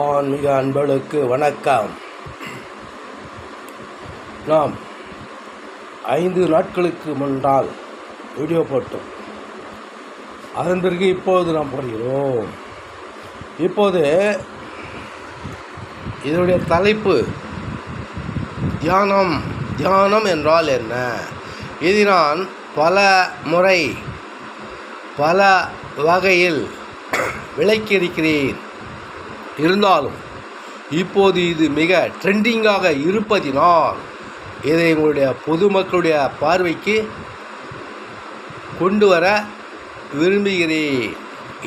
ஆன்மீக அன்பர்களுக்கு வணக்கம். நாம் ஐந்து நாட்களுக்கு முன்னால் வீடியோ போட்டோம். அதன் பிறகு இப்போது நாம் போடுகிறோம். இப்போது இதனுடைய தலைப்பு தியானம் தியானம் என்றால் என்ன? இது நான் பல முறை பல வகையில் விளக்கியிருக்கிறேன். இருந்தாலும் இப்போது இது மிக ட்ரெண்டிங்காக இருப்பதினால் இதை உங்களுடைய பொதுமக்களுடைய பார்வைக்கு கொண்டு வர விரும்புகிறேன்.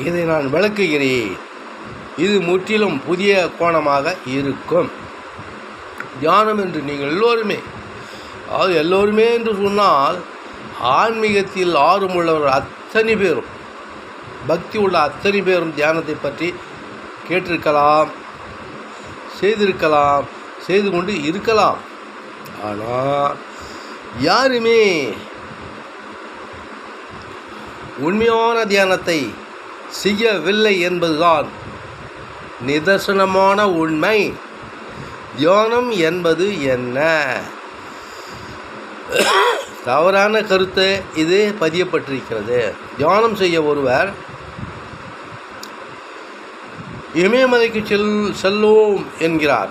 இதை நான் விளக்குகிறேன். இது முற்றிலும் புதிய கோணமாக இருக்கும். தியானம் என்று நீங்கள் எல்லோருமே அது எல்லோருமே என்று சொன்னால் ஆன்மீகத்தில் ஆர்வமுள்ளவர் அத்தனை பேரும் பக்தி உள்ள அத்தனை பேரும் தியானத்தை பற்றி கேட்டிருக்கலாம் செய்திருக்கலாம் செய்து கொண்டு இருக்கலாம். ஆனால் யாருமே உண்மையான தியானத்தை செய்யவில்லை என்பதுதான் நிதர்சனமான உண்மை. தியானம் என்பது என்ன? தவறான கருத்து இது பதியப்பட்டிருக்கிறது. தியானம் செய்ய ஒருவர் இமயமலைக்கு செல் செல்லுவோம் என்கிறார்.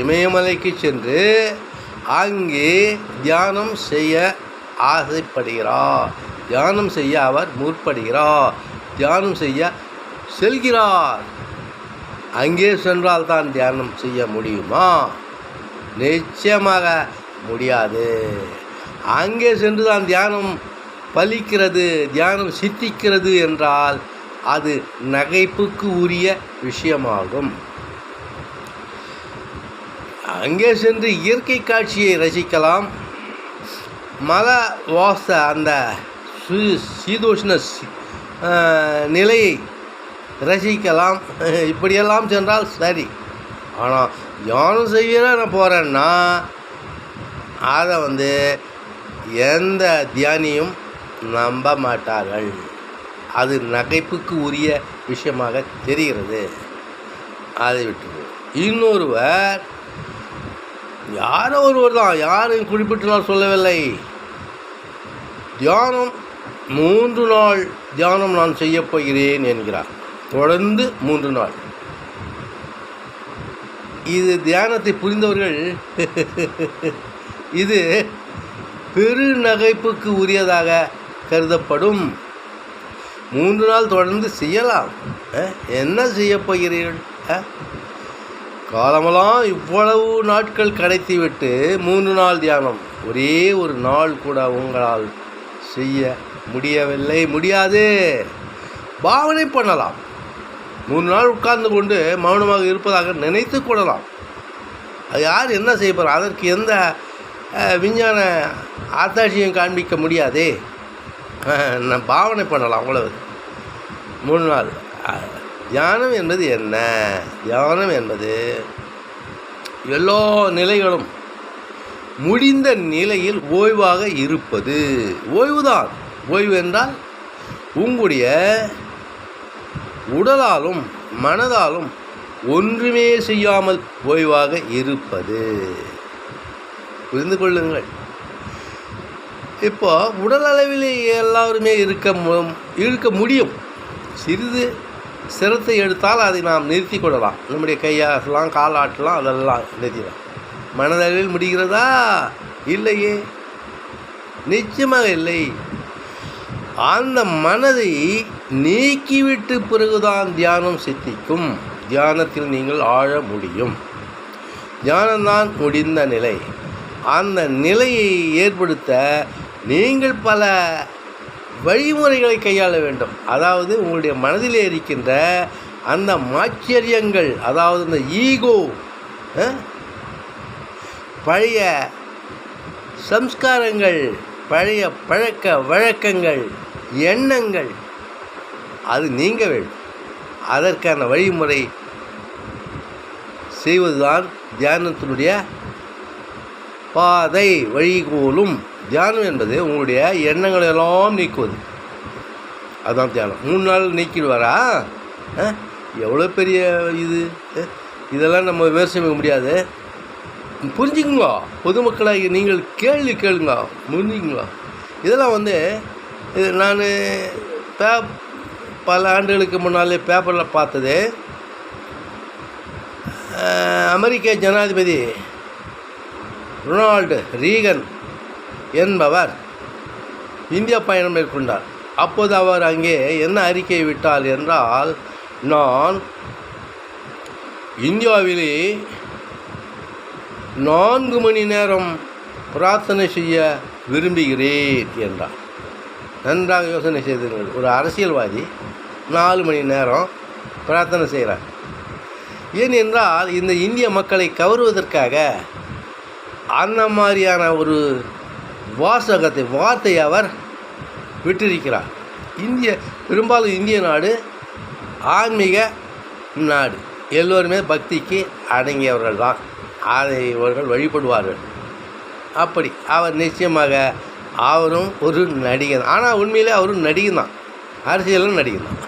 இமயமலைக்கு சென்று அங்கே தியானம் செய்ய ஆசைப்படுகிறார். தியானம் செய்ய அவர் முற்படுகிறார். தியானம் செய்ய செல்கிறார். அங்கே சென்றால் தான் தியானம் செய்ய முடியுமா? நிச்சயமாக முடியாது. அங்கே சென்று தான் தியானம் பலிக்கிறது தியானம் சித்திக்கிறது என்றால் அது நகைப்புக்கு உரிய விஷயமாகும். அங்கே சென்று இயற்கை காட்சியை ரசிக்கலாம். மல வாச அந்த சு சீதோஷ்ண நிலையை ரசிக்கலாம். இப்படியெல்லாம் சென்றால் சரி. ஆனால் தியானம் செய்ய நான் போகிறேன்னா அதை வந்து எந்த தியானியும் நம்ப மாட்டார்கள். அது நகைப்புக்கு உரிய விஷயமாக தெரிகிறது. அதை விட்டு இன்னொருவர் யாரோ ஒருவர் தான் யாரையும் குறிப்பிட்டு நான் சொல்லவில்லை. தியானம் மூன்று நாள் தியானம் நான் செய்யப் போகிறேன் என்கிறார். தொடர்ந்து மூன்று நாள். இது தியானத்தை புரிந்தவர்கள் இது பெரு நகைப்புக்கு உரியதாக கருதப்படும். மூன்று நாள் தொடர்ந்து செய்யலாம். என்ன செய்யப்போகிறீர்கள் காலமெல்லாம் இவ்வளவு நாட்கள் கடத்திவிட்டு மூன்று நாள் தியானம். ஒரே ஒரு நாள் கூட உங்களால் செய்ய முடியவில்லை. முடியாது. பாவனை பண்ணலாம். மூணு நாள் உட்கார்ந்து கொண்டு மௌனமாக இருப்பதாக நினைத்து கொள்ளலாம். அது யார் என்ன செய்ய போகிறோம் அதற்கு எந்த விஞ்ஞான ஆத்தாட்சியும் காண்பிக்க முடியாதே. பாவனை பண்ணலாம் அவ்வளவு. மூணு நாள். தியானம் என்பது என்ன? தியானம் என்பது எல்லா நிலைகளும் முடிந்த நிலையில் ஓய்வாக இருப்பது. ஓய்வுதான். ஓய்வு என்றால் உங்களுடைய உடலாலும் மனதாலும் ஒன்றுமே செய்யாமல் ஓய்வாக இருப்பது. புரிந்து கொள்ளுங்கள். இப்போது உடல் அளவில் எல்லாருமே இருக்க மு- இருக்க முடியும். சிறிது சிரத்தை எடுத்தால் அதை நாம் நிறுத்தி கொள்ளலாம். நம்முடைய கையாட்டலாம் காலாட்டலாம் அதெல்லாம் நிறுத்திடலாம். மனதளவில் முடிகிறதா? இல்லையே. நிச்சயமாக இல்லை. அந்த மனதை நீக்கிவிட்டு பிறகுதான் தியானம் சித்திக்கும். தியானத்தில் நீங்கள் ஆழ முடியும். தியானம்தான் முடிந்த நிலை. அந்த நிலையை ஏற்படுத்த நீங்கள் பல வழிமுறைகளை கையாள வேண்டும். அதாவது உங்களுடைய மனதிலே இருக்கின்ற அந்த மாச்சரியங்கள் அதாவது இந்த ஈகோ பழைய சம்ஸ்காரங்கள் பழைய பழக்க வழக்கங்கள் எண்ணங்கள் அது நீங்க வேண்டும். அதற்கான வழிமுறை செய்வதுதான் தியானத்தினுடைய பாதை வழிகோலும். தியானம் என்பது உங்களுடைய எண்ணங்களை எல்லாம் நீக்குவது. அதுதான் தியானம். மூணு நாள் நீக்கிடுவாரா? ஆ? எவ்வளோ பெரிய இது? இதெல்லாம் நம்ம விமர்சிக்க முடியாது. புரிஞ்சுக்குங்க. பொதுமக்களாகி நீங்கள் கேள்வி கேளுங்க. புரிஞ்சுக்குங்க இதெல்லாம் வந்து இது நான் பே பல ஆண்டுகளுக்கு முன்னாலே பேப்பரில் பார்த்தது. அமெரிக்க ஜனாதிபதி ரொனால்டு ரீகன் என்பவர் இந்தியா பயணம் மேற்கொண்டார். அப்போது அவர் அங்கே என்ன அறிக்கை விட்டார் என்றால் நான் இந்தியாவிலே நான்கு மணி நேரம் பிரார்த்தனை செய்ய விரும்புகிறேன் என்றார். நன்றாக யோசனை செய்தீர்கள். ஒரு அரசியல்வாதி நாலு மணி நேரம் பிரார்த்தனை செய்கிறார். ஏனென்றால் இந்த இந்திய மக்களை கவருவதற்காக அந்த மாதிரியான ஒரு வாசகத்தை வார்த்தை அவர் விட்டிருக்கிறார். இந்திய பெரும்பாலும் இந்திய நாடு ஆன்மீக நாடு. எல்லோருமே பக்திக்கு அடங்கியவர்கள் தான் அதை இவர்கள் வழிபடுவார்கள். அப்படி அவர் நிச்சயமாக அவரும் ஒரு நடிகன். ஆனால் உண்மையிலே அவரும் நடிகன் தான் அரசியலும் நடிகன் தான்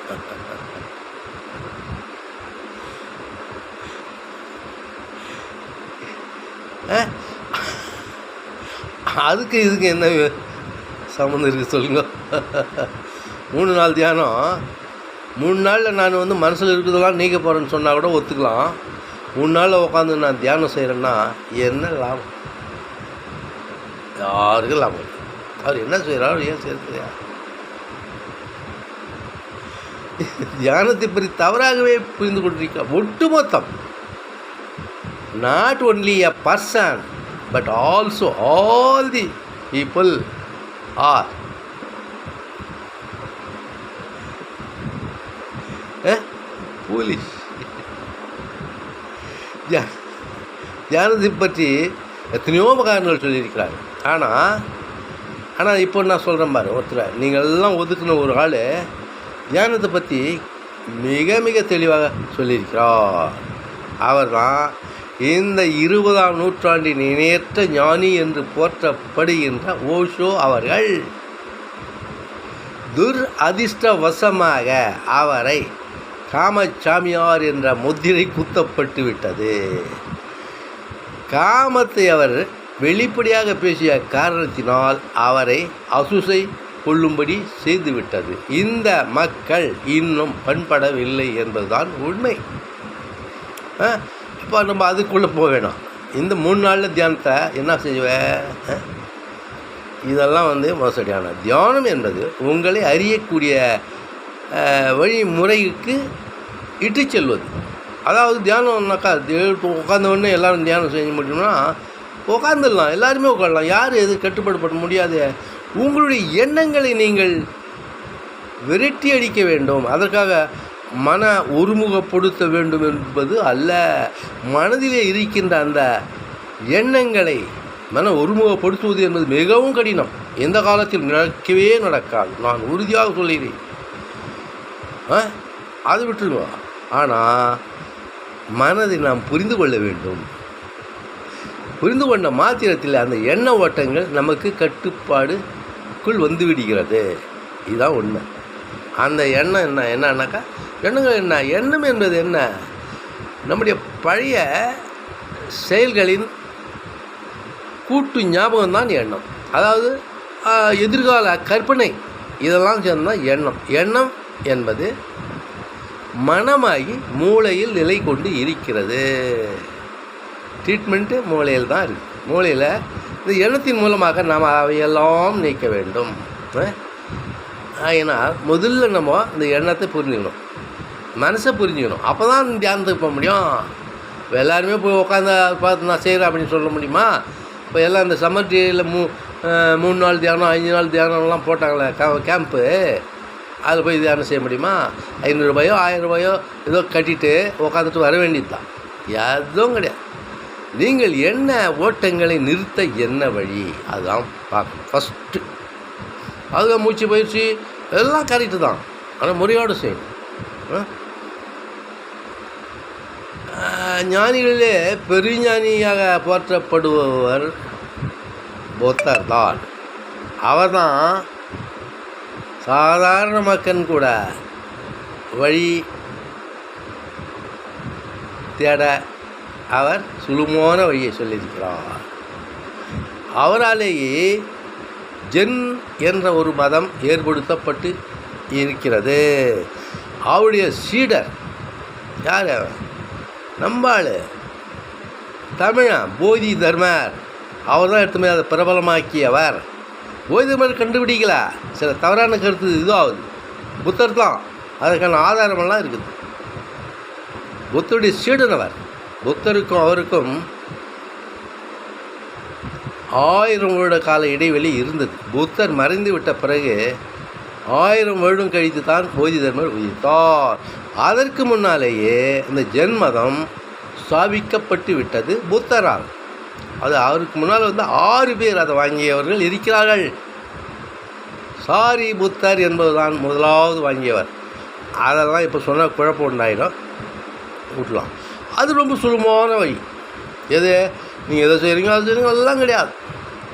அதுக்கு இதுக்கு என்ன சம்மந்தம் இருக்குது சொல்லுங்க. மூணு நாள் தியானம். மூணு நாளில் நான் வந்து மனசில் இருக்கிறதெல்லாம் நீக்க போகிறேன்னு சொன்னால் கூட ஒத்துக்கலாம். மூணு நாளில் உட்காந்து நான் தியானம் செய்கிறேன்னா என்ன லாபம்? யாருக்கும் லாபம்? அவர் என்ன செய்கிறாரோ ஏன் செய்யறது தியானத்தை பற்றி தவறாகவே புரிந்து கொண்டிருக்க ஒட்டுமொத்தம். Not only a person but also all the people are police தியானத்தை பற்றி எத்தனையோ மகான்கள் சொல்லியிருக்கிறாங்க. ஆனால் ஆனால் இப்போ நான் சொல்கிறேன் பாரு ஒருத்தர். நீங்கள் எல்லாம் ஒதுக்குன ஒரு ஆள் தியானத்தை பற்றி மிக மிக தெளிவாக சொல்லியிருக்கிறார். அவர் தான் இந்த இருபதாம் நூற்றாண்டின் இணையற்ற ஞானி என்று போற்றப்படுகின்ற ஓஷோ அவர்கள் துர் அதிர்ஷ்டவசமாக அவரை காமச்சாமியார் என்ற முத்திரை குத்தப்பட்டு விட்டது. காமத்தை அவர் வெளிப்படையாக பேசிய காரணத்தினால் அவரை அசுசை கொள்ளும்படி செய்துவிட்டது இந்த மக்கள் இன்னும் பண்படவில்லை என்பதுதான் உண்மை. ஆ, இப்போ நம்ம அதுக்குள்ளே போக வேணும் இந்த மூணு நாளில் தியானத்தை என்ன செய்வேன் இதெல்லாம் வந்து மோசடியான தியானம் என்பது உங்களை அறியக்கூடிய வழிமுறைக்கு இட்டு செல்வது. அதாவது தியானம்னாக்கா உட்காந்த உடனே எல்லாரும் தியானம் செய்ய முடியும்னா உட்காந்துடலாம் எல்லாருமே உட்காரலாம். யார் எது கட்டுப்பாடுபட முடியாது. உங்களுடைய எண்ணங்களை நீங்கள் விரட்டி அடிக்க வேண்டும். அதற்காக மன ஒருமுகப்படுத்த வேண்டும் என்பது அல்ல. மனதிலே இருக்கின்ற அந்த எண்ணங்களை மன ஒருமுகப்படுத்துவது என்பது மிகவும் கடினம். எந்த காலத்தில் நடக்கவே நடக்காது. நான் உறுதியாக சொல்கிறேன் ஆ? அது விட்டுருங்க. ஆனால் மனதை நாம் புரிந்து கொள்ள வேண்டும். புரிந்து கொண்ட மாத்திரத்தில் அந்த எண்ண ஓட்டங்கள் நமக்கு கட்டுப்பாடுக்குள் வந்து விடுகிறது. இதுதான் உண்மை. அந்த எண்ணம் என்ன? என்னன்னாக்கா எண்ணங்கள் என்ன? எண்ணம் என்பது என்ன? நம்முடைய பழைய செயல்களின் கூட்டு ஞாபகம் தான் எண்ணம். அதாவது எதிர்கால கற்பனை இதெல்லாம் சேர்ந்தால் எண்ணம். எண்ணம் என்பது மனமாகி மூளையில் நிலை கொண்டு இருக்கிறது. ட்ரீட்மெண்ட்டு மூளையில் தான் இருக்குது மூளையில் இந்த எண்ணத்தின் மூலமாக நாம் அவையெல்லாம் நீக்க வேண்டும். ஆயினால் முதல்ல நம்ம இந்த எண்ணத்தை புரிஞ்சுக்கணும். மனசை புரிஞ்சுக்கணும். அப்போ தான் தியானத்துக்கு போக முடியும். இப்போ எல்லாருமே போய் உட்காந்து பார்த்து நான் செய்கிறேன் அப்படின்னு சொல்ல முடியுமா? இப்போ எல்லாம் இந்த சம்மர் டேயில் மூ மூணு நாள் தியானம் அஞ்சு நாள் தியானம்லாம் போட்டாங்களே கேம்ப்பு அதில் போய் தியானம் செய்ய முடியுமா? ஐநூறுரூபாயோ ஆயிரம் ரூபாயோ ஏதோ கட்டிட்டு உட்காந்துட்டு வர வேண்டியது தான் எதுவும் கிடையாது. நீங்கள் என்ன ஓட்டங்களை நிறுத்த என்ன வழி? அதுதான் பார்க்கணும். ஃபஸ்ட்டு அதுதான் மூச்சு பயிற்சி எல்லாம் கரெக்டு தான் ஆனால் முறையோடு செய்யணும். ஆ, ஞானிகளிலே பெருஞானியாக போற்றப்படுபவர் புத்தர் தான். அவர் தான் சாதாரண மக்கள் கூட வழி தேட அவர் சுழுமான வழியை சொல்லியிருக்கிறார். அவராலேயே ஜென் என்ற ஒரு மதம் ஏற்படுத்தப்பட்டு இருக்கிறது. அவருடைய சீடர் யார் அவர்? நம்பாள். தமிழா போதி தர்மர். அவர் தான் எடுத்து அதை பிரபலமாக்கியவர். போதி தர்மர் கண்டுபிடிக்கல. சில தவறான கருத்து இதுவாகுது. புத்தர் தான். அதற்கான ஆதாரமெல்லாம் இருக்குது. புத்தருடைய சீடனவர் புத்தருக்கும் அவருக்கும் ஆயிரம் வருட கால இடைவெளி இருந்தது. புத்தர் மறைந்து விட்ட பிறகு ஆயிரம் வருடம் கழித்து தான் போதி தர்மர் உயிர்த்தார். அதற்கு முன்னாலேயே இந்த ஜென்மதம் ஸ்தாபிக்கப்பட்டு விட்டது புத்தரால். அது அவருக்கு முன்னால் வந்து ஆறு பேர் அதை வாங்கியவர்கள் இருக்கிறார்கள். சாரி புத்தர் என்பதுதான் முதலாவது வாங்கியவர். அதெல்லாம் இப்போ சொன்னால் குழப்பம் உண்டாயிடும். விட்லாம் அது ரொம்ப சுலபமான வழி. எது? நீங்கள் எதை செய்கிறீங்க அது செய்கிறீங்க எல்லாம் கிடையாது.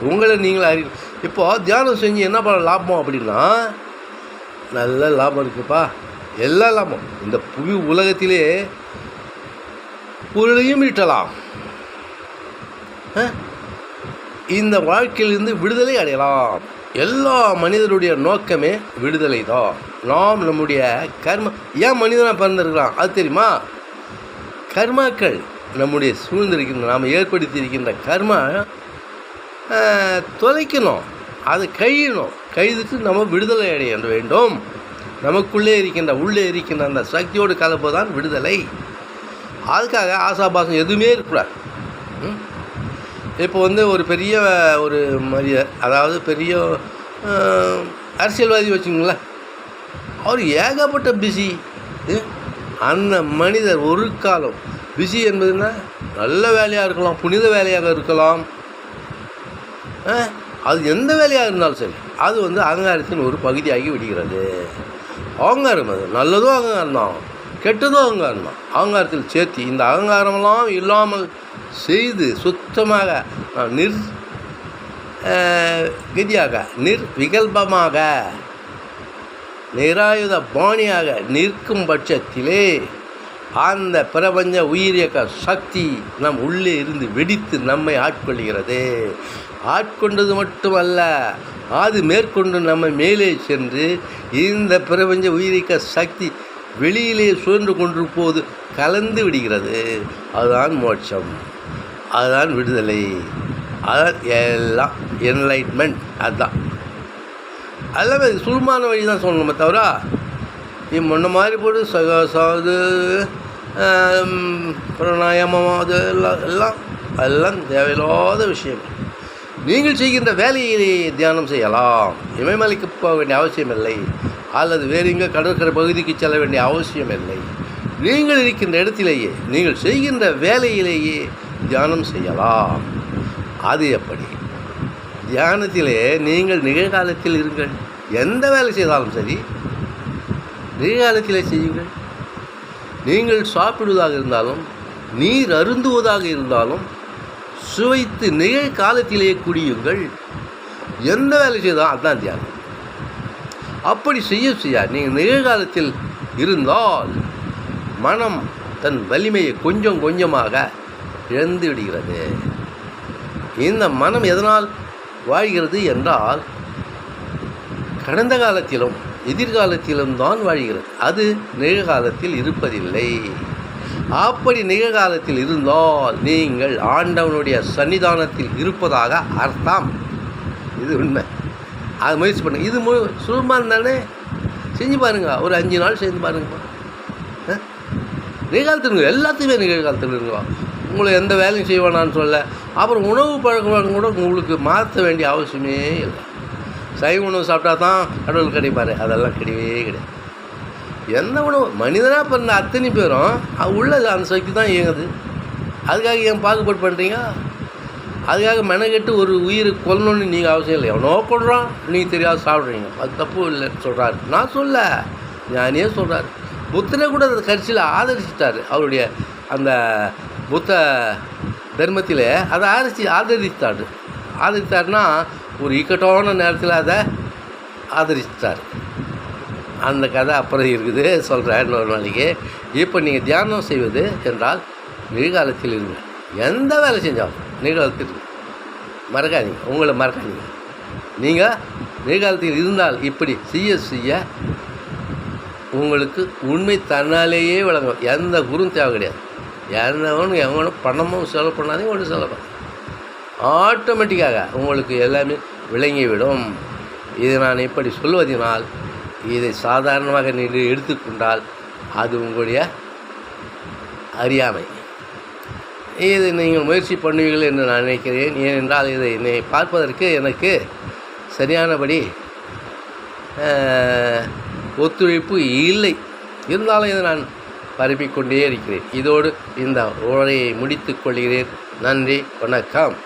உங்களை நீங்களே அறி இப்போது தியானம் செஞ்சு என்ன பண்ண லாபம் அப்படின்னா நல்ல லாபம் இருக்குப்பா. எல்லா லாபம். இந்த புவி உலகத்திலே பொருளையும் ஈட்டலாம். இந்த வாழ்க்கையிலிருந்து விடுதலை அடையலாம். எல்லா மனிதருடைய நோக்கமே விடுதலை தான் நாம் நம்முடைய கர்ம ஏன் மனிதனாக பிறந்திருக்கலாம் அது தெரியுமா? கர்மாக்கள் நம்முடைய சூழ்ந்திருக்கின்ற நாம் ஏற்படுத்தியிருக்கின்ற கர்மா தொலைக்கணும். அது கழியணும் கைதுக்கு நம்ம விடுதலை அடைய வேண்டும். நமக்குள்ளே இருக்கின்ற உள்ளே இருக்கின்ற அந்த சக்தியோடு கலப்பு தான் விடுதலை. அதுக்காக ஆசாபாசம் எதுவுமே இருக்கக்கூடாது. ம்? இப்போ வந்து ஒரு பெரிய ஒரு மரிய அதாவது பெரிய அரசியல்வாதி வச்சுங்களேன் அவர் ஏகப்பட்ட பிஸி அந்த மனிதர் ஒரு காலம் பிஸி என்பதுன்னா நல்ல வேலையாக இருக்கலாம் புனித வேலையாக இருக்கலாம். ஆ, அது எந்த வேலையாக இருந்தாலும் சரி. அது வந்து அகங்காரத்தின் ஒரு பகுதியாகி விடுகிறது. அகங்காரம் அது. நல்லதும் அகங்காரம் தான் கெட்டதும் அகங்காரம் தான் அகங்காரத்தில் சேர்த்து இந்த அகங்காரமெல்லாம் இல்லாமல் செய்து சுத்தமாக நிர் கதியாக நிர்விகல்பமாக நிராயுத பாணியாக நிற்கும் பட்சத்திலே அந்த பிரபஞ்ச உயிரியக்க சக்தி நம் உள்ளே இருந்து வெடித்து நம்மை ஆட்கொள்கிறது. ஆட்கொண்டது மட்டுமல்ல அது மேற்கொண்டு நம்ம மேலே சென்று இந்த பிரபஞ்ச உயிரிக்க சக்தி வெளியிலே சுழன்று கொண்டிருப்போது கலந்து விடுகிறது. அதுதான் மோட்சம். அதுதான் விடுதலை. அதான் எல்லாம் என்லைட்மெண்ட் அதுதான் எல்லாமே சுருமான வழி தான் சொல்லணுமே தவிர நீ முன்ன மாதிரி போட்டு சகாசாவது பிரணாயாமம் அது எல்லாம் எல்லாம் எல்லாம் தேவையில்லாத விஷயம். நீங்கள் செய்கின்ற வேலையை தியானம் செய்யலாம். இமயமலைக்கு போக வேண்டிய அவசியம் இல்லை அல்லது வேறு எங்கே கடற்கரை பகுதிக்கு செல்ல வேண்டிய அவசியம் இல்லை நீங்கள் இருக்கின்ற இடத்திலேயே நீங்கள் செய்கின்ற வேலையிலேயே தியானம் செய்யலாம். அது எப்படி? தியானத்திலே நீங்கள் நிகழ்காலத்தில் இருங்கள். எந்த வேலை செய்தாலும் சரி நிகழ்காலத்திலே செய்யுங்கள். நீங்கள் சாப்பிடுவதாக இருந்தாலும் நீர் அருந்துவதாக இருந்தாலும் சுவைத்து நிகழ்காலத்திலே குடியுங்கள். எந்த வேலை செய்தாலும் அதுதான் தியானம். அப்படி செய்ய செய்ய நீங்கள் நிகழ்காலத்தில் இருந்தால் மனம் தன் வலிமையை கொஞ்சம் கொஞ்சமாக இழந்து விடுகிறது. இந்த மனம் எதனால் வாழ்கிறது என்றால் கடந்த காலத்திலும் எதிர்காலத்திலும் தான் வாழ்கிறது. அது நிகழ்காலத்தில் இருப்பதில்லை. அப்படி நிகழ்காலத்தில் இருந்தால் நீங்கள் ஆண்டவனுடைய சன்னிதானத்தில் இருப்பதாக அர்த்தம். இது உண்மை. அது முயற்சி பண்ணுங்க. இது மு சுலபமாக இருந்தானே செஞ்சு பாருங்க. ஒரு அஞ்சு நாள் செஞ்சு பாருங்கப்பா ஆ? நிகழ்காலத்தில் எல்லாத்தையுமே நிகழ்காலத்தில் இருங்க. உங்களை எந்த வேலையும் செய்ய சொல்ல. அப்புறம் உணவு பழக்கம் கூட உங்களுக்கு மாற்ற வேண்டிய அவசியமே இல்லை. சைவ உணவு சாப்பிட்டா தான் கடவுள் கிடைப்பாரு. அதெல்லாம் கிடையவே கிடையாது. எந்த உணவு மனிதனாக பிறந்த அத்தனை பேரும் உள்ளது அந்த சக்தி தான் இயங்குது. அதுக்காக ஏன் பாகுபாடு பண்ணுறீங்க அதுக்காக மெனக்கெட்டு ஒரு உயிரை கொல்லணும்னு நீங்கள் அவசியம் இல்லை. எவனோ கொள்றான் நீங்கள் தெரியாத சாப்பிட்றீங்க அது தப்பு இல்லைன்னு சொல்கிறாரு நான் சொல்ல ஞானியே சொல்கிறார் புத்தரை கூட அந்த கட்சியில் ஆதரிச்சிட்டாரு. அவருடைய அந்த புத்த தர்மத்தில் அதை ஆதரிச்சு ஆதரித்தார். ஆதரித்தார்னா ஒரு இக்கட்டான நேரத்தில் அதை ஆதரிச்சிட்டார். அந்த கதை அப்புறம் இருக்குது சொல்கிறேன் இன்னொரு நாளைக்கு இப்போ நீங்கள் தியானம் செய்வது என்றால் நிகழ்காலத்தில் இருங்க. எந்த வேலை செஞ்சாலும் நிகழ்காலத்தில் இருங்க. மறக்காதீங்க. உங்களை மறக்காதீங்க. நீங்கள் நிகழ்காலத்தில் இருந்தால் இப்படி செய்ய செய்ய உங்களுக்கு உண்மை தன்னாலேயே விளங்கும். எந்த குரும் தேவை கிடையாது. எந்தவனும் எவனும் பணமும் செலவு பண்ணாதீங்க ஒன்று செலவு ஆட்டோமேட்டிக்காக உங்களுக்கு எல்லாமே விளங்கிவிடும். இதை நான் இப்படி சொல்வதனால் இதை சாதாரணமாக நீங்கள் எடுத்துக்கொண்டால் அது உங்களுடைய அறியாமை. இது நீங்கள் முயற்சி பண்ணுவீர்கள் என்று நான் நினைக்கிறேன். ஏனென்றால் இதை என்னை பார்ப்பதற்கு எனக்கு சரியானபடி ஒத்துழைப்பு இல்லை. இருந்தாலும் இதை நான் பரப்பிக்கொண்டே இருக்கிறேன். இதோடு இந்த உரையை முடித்துக் கொள்கிறேன். நன்றி வணக்கம்.